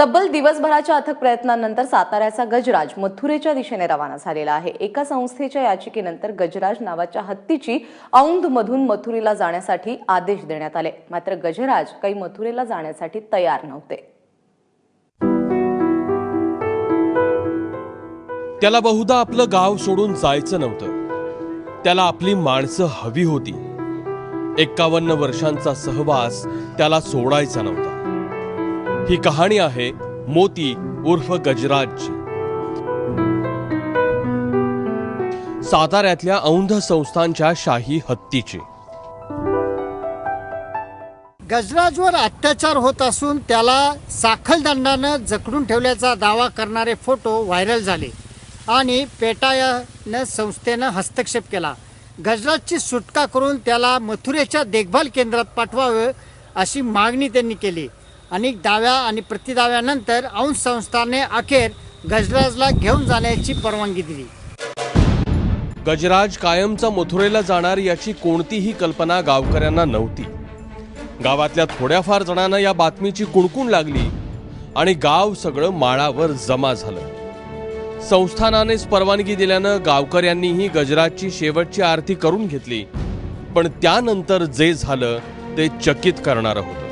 तब्बल दिवसभराच्या अथक प्रयत्नांनंतर साताऱ्याचा गजराज मथुरेच्या दिशेने रवाना झालेला आहे. एका संस्थेच्या याचिकेनंतर गजराज नावाच्या हत्तीची औंधमधून मथुरेला जाण्यासाठी आदेश देण्यात आले. मात्र गजराज काही मथुरेला जाण्यासाठी तयार नव्हते. त्याला बहुधा आपलं गाव सोडून जायचं नव्हतं. त्याला आपली माणसं हवी होती. एक्कावन्न वर्षांचा सहवास त्याला सोडायचा नव्हता. ही कहाणी आहे मोती उर्फ गजराजची. साताऱ्यातल्या औंध संस्थांच्या शाही हत्तीची. गजराजवर अत्याचार होत असून त्याला साखलदंडानं जखडून ठेवल्याचा दावा करणारे फोटो व्हायरल झाले आणि पेटायानं संस्थेनं हस्तक्षेप केला. गजराजची सुटका करून त्याला मथुरेच्या देखभाल केंद्रात पाठवावं अशी मागणी त्यांनी केली. अनेक दाव्या आणि प्रतिदाव्यानंतर अंश संस्थाने अखेर गजराजला घेऊन जाण्याची परवानगी दिली. गजराज कायमचा मथुरेला जाणार याची कोणतीही कल्पना गावकऱ्यांना नव्हती. गावातल्या थोड्याफार जणांना या बातमीची कुणकुण लागली आणि गाव सगळं माळावर जमा झालं. संस्थानानेच परवानगी दिल्यानं गावकऱ्यांनीही गजराजची शेवटची आरती करून घेतली पण त्यानंतर जे झालं ते चकित करणारं होतं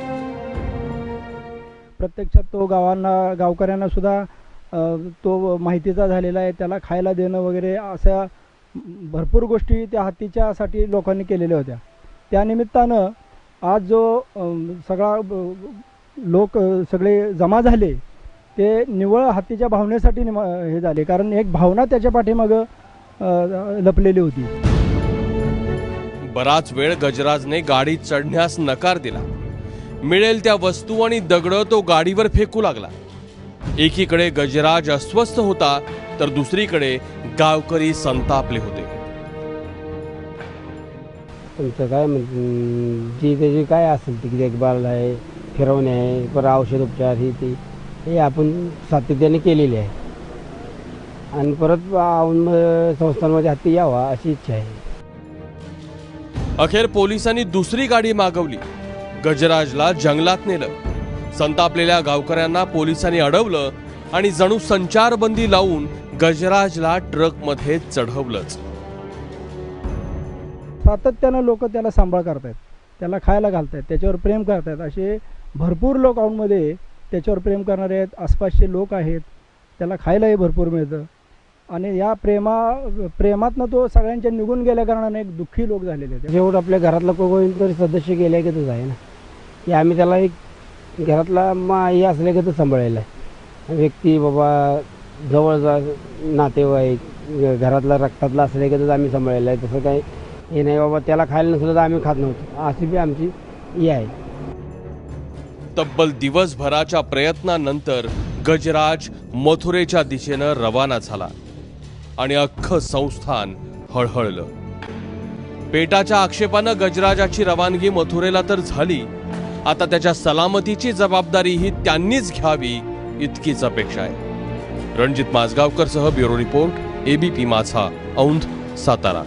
प्रत्यक्षात तो गावांना गावकऱ्यांना सुद्धा तो माहितीचा झालेला आहे. त्याला खायला देणं वगैरे अशा भरपूर गोष्टी त्या हत्तीच्यासाठी लोकांनी केलेल्या होत्या. त्यानिमित्तानं आज जो सगळा लोक सगळे जमा झाले ते निव्वळ हत्तीच्या भावनेसाठी निमा हे झाले. कारण एक भावना त्याच्या पाठीमागं लपलेली होती. बराच वेळ गजराजने गाडीत चढण्यास नकार दिला. मिळेल त्या वस्तू आणि दगडं तो गाडीवर फेकू लागला. एकीकडे गजराज अस्वस्थ होता तर दुसरीकडे गावकरी संतापले होते. तुमचं काय म्हण जी त्याची काय असेल ती देखभाल आहे फिरवणे आहे परत औषध उपचार ही ती हे आपण सातत्याने केलेली आहे. आणि परत औंध संस्थांमध्ये हत्ती यावा अशी इच्छा आहे. अखेर पोलिसांनी दुसरी गाडी मागवली. गजराजला जंगलात नेलं. संतापलेल्या गावकऱ्यांना पोलिसांनी अडवलं आणि जणू संचारबंदी लावून गजराजला ट्रकमध्ये चढवलंच. सातत्यानं लोक त्याला सांभाळ करतायत. त्याला खायला घालतायत. त्याच्यावर प्रेम करतायत. असे भरपूर लोक औंधमध्ये त्याच्यावर प्रेम करणारे आहेत. आसपासचे लोक आहेत. त्याला खायलाही भरपूर मिळतं. आणि या प्रेमा प्रेमातनं तो सगळ्यांच्या निघून गेल्या कारणाने एक दुःखी लोक झालेले आहेत. जेवढं आपल्या घरातलं कोणतरी सदस्य गेल्या की आहे ना की आम्ही त्याला एक घरातला मा हे असल्यागतच सांभाळायला. आहे व्यक्ती बाबा जवळचा नातेवाईक घरातला रक्तातला असल्यागतच आम्ही सांभाळायला. आहे तसं काही हे नाही बाबा त्याला खायला नसलं तर आम्ही खात नव्हतो. अशी बी आमची हे आहे. तब्बल दिवसभराच्या प्रयत्नानंतर गजराज मथुरेच्या दिशेनं रवाना झाला आणि अख्खं संस्थान हळहळलं. पेटाच्या आक्षेपानं गजराजाची रवानगी मथुरेला तर झाली आता त्याच्या सलामतीची जबाबदारी ही त्यांनीच घ्यावी इतकीच अपेक्षा आहे. रणजित माजगावकर सह ब्युरो रिपोर्ट एबीपी माझा औंध सातारा.